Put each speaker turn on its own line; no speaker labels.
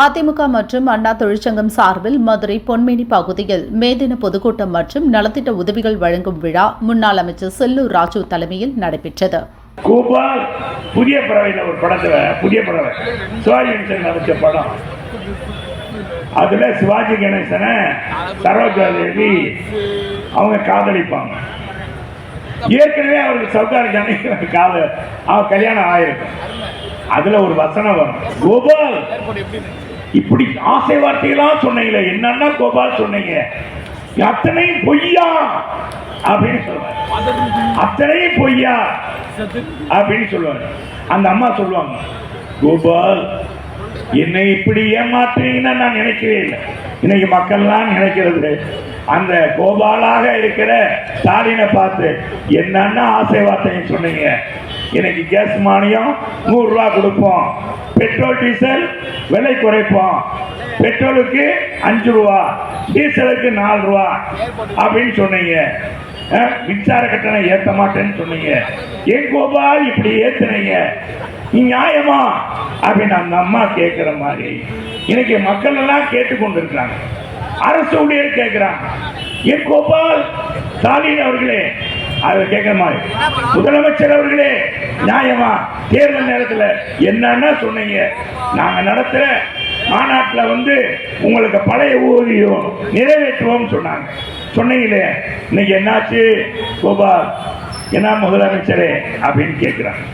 அதிமுக மற்றும் அண்ணா தொழிற்சங்கம் சார்பில் மதுரை பொன்மேனி பகுதியில் மேதின பொதுக்கூட்டம் மற்றும் நலத்திட்ட உதவிகள் வழங்கும் விழா முன்னாள் அமைச்சர் செல்லூர் ராஜு தலைமையில் நடைபெற்றது.
கோபால் புதிய பறவையில் ஒரு படத்துல புதிய பறவை. சிவாஜி கணேசன் நடிச்ச படம். அதுல சிவாஜி கணேசனை சரோஜா தேவி அவங்க காதலிப்பாங்க. ஏற்கனவே அவருக்கு சவுகாரி ஜானகி காதல் அவன் கல்யாணம் ஆயிருக்கும் அதுல ஒரு வசனம் வரும். கோபால் இப்படி ஆசை வார்த்தைகளா சொன்னீங்களே என்னன்னா கோபால் சொன்னீங்க. அத்தனையும் பொய்யா அப்படின்னு சொல்லுவாங்க அத்தனையும் பொய்யா அப்படின்னு சொல்லுவாங்க அந்த அம்மா சொல்லுவாங்க கோபால் என்னை இப்படி ஏமாற்றுவீங்கன்னு நான் நினைக்கவே இல்லை. இன்னைக்கு மக்கள்லாம் நினைக்கிறது அந்த கோபாலாக இருக்கிற ஸ்டாலினை பார்த்து என்னென்ன ஆசை வார்த்தைன்னு சொன்னீங்க. இன்னைக்கு கேஸ் மானியம் நூறு ரூபா கொடுப்போம். பெட்ரோல் டீசல் விலை குறைப்போம். பெட்ரோலுக்கு அஞ்சு ரூபா டீசலுக்கு நாலு ரூபா அப்படின்னு சொன்னீங்க. மின்சார கட்டணம் ஏற்ற மாட்டேன்னு சொன்னீங்க. என் கோபால் இப்படி ஏத்துனீங்க? நியாயமா? அப்படின்னு அந்த அம்மா கேட்கிற மாதிரி. இன்னைக்கு மக்கள் எல்லாம் கேட்டுக்கொண்டிருக்கிறாங்க. அரசு ஊழியர் கேட்கிறாங்க ஏன் கோபால் ஸ்டாலின் அவர்களே அதை கேட்கிற மாதிரி. முதலமைச்சர் அவர்களே நியாயமா? தேர்தல் நேரத்தில் என்னன்னா சொன்னீங்க. நாங்க நடத்துற மாநாட்டில் வந்து உங்களுக்கு பழைய ஊதியம் நிறைவேற்றுவோம் சொன்னாங்க. சொன்னீங்களே இன்னைக்கு என்னாச்சு? கோபால் என்ன முதலமைச்சரே அப்படின்னு கேட்குறாங்க